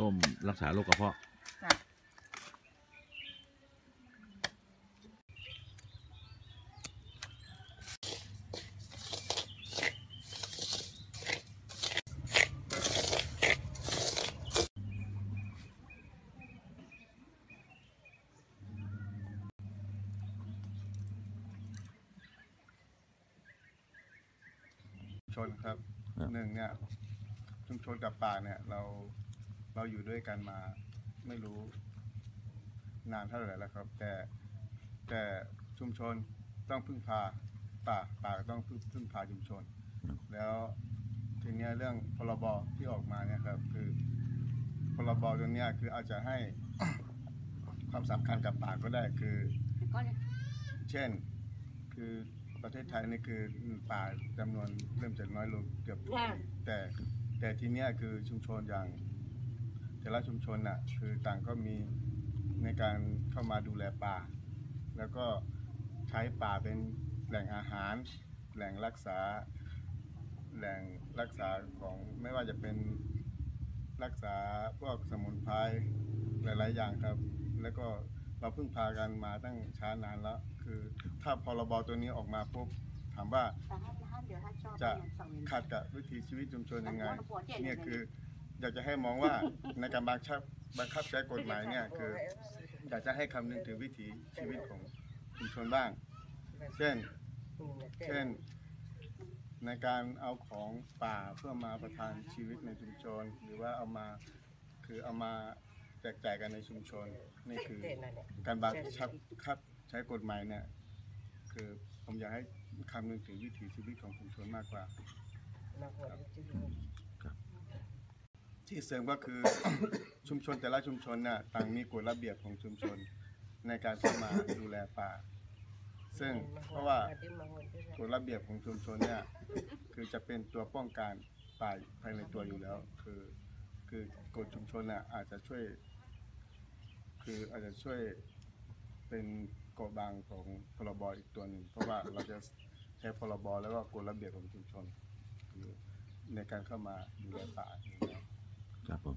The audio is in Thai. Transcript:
ต้มรักษาโรคกระเพาะจ้ะชนครับครับหนึ่งเนี่ยชุมชนกับป่าเนี่ย เรา เราอยู่ด้วยกันมาไม่รู้นานเท่าไหร่แล้วครับ แต่แต่ชุมชนต้องพึ่งพาป่าป่าก็ต้องพึ่งพึ่งพาชุมชน แล้วทีเนี้ยเรื่องพรบที่ออกมาเนี่ยครับ คือพรบตัวเนี้ยคืออาจจะให้ความสำคัญกับป่าก็ได้คือ เช่นคือประเทศไทยนี่คือป่าจำนวนเริ่มจะน้อยลงเกือบทุกปีแต่แต่ที่เนี้ยคือชุมชนอย่าง แต่ละชุมชนน่ะคือต่างก็มีในการเข้ามาดูแลป่า แล้วก็ใช้ป่าเป็นแหล่งอาหาร แหล่งรักษา แหล่งรักษาของไม่ว่าจะเป็นรักษาพวกสมุนไพรหลาย ๆ อย่างครับ แล้วก็เราเพิ่งพากันมาตั้งช้านานแล้ว คือถ้าพรบตัวนี้ออกมาปุ๊บถามว่าจะขัดกับวิถีชีวิตชุมชนยังไงเนี่ยคือ อยากจะให้มองว่าในการบังคับบังคับใช้กฎหมายเนี่ยคืออยากจะให้คำนึงถึงวิถีชีวิตของชุมชนบ้าง เช่น เช่น ในการเอาของป่าเพื่อมาประทานชีวิตในชุมชน หรือว่าเอามาคือเอามาแจกจ่ายกันในชุมชนนี่คือการบังคับคับใช้กฎหมายเนี่ยคือผมอยากให้คำนึงถึงวิถีชีวิตของชุมชนมากกว่าครับ ที่เสริมก็คือ ชุมชนแต่ละชุมชนน่ะต่างมีกฎระเบียบของชุมชนในการเข้ามาดูแลป่า ซึ่งเพราะว่ากฎระเบียบของชุมชนเนี่ยคือจะเป็นตัวป้องกันป่าภายในตัวอยู่แล้ว คือคือกฎชุมชนน่ะอาจจะช่วย คืออาจจะช่วยเป็นกฎบังของพรบอีกตัวหนึ่งเพราะว่าเราจะใช้พรบแล้วก็กฎระเบียบของชุมชนในการเข้ามาดูแลป่า 加崩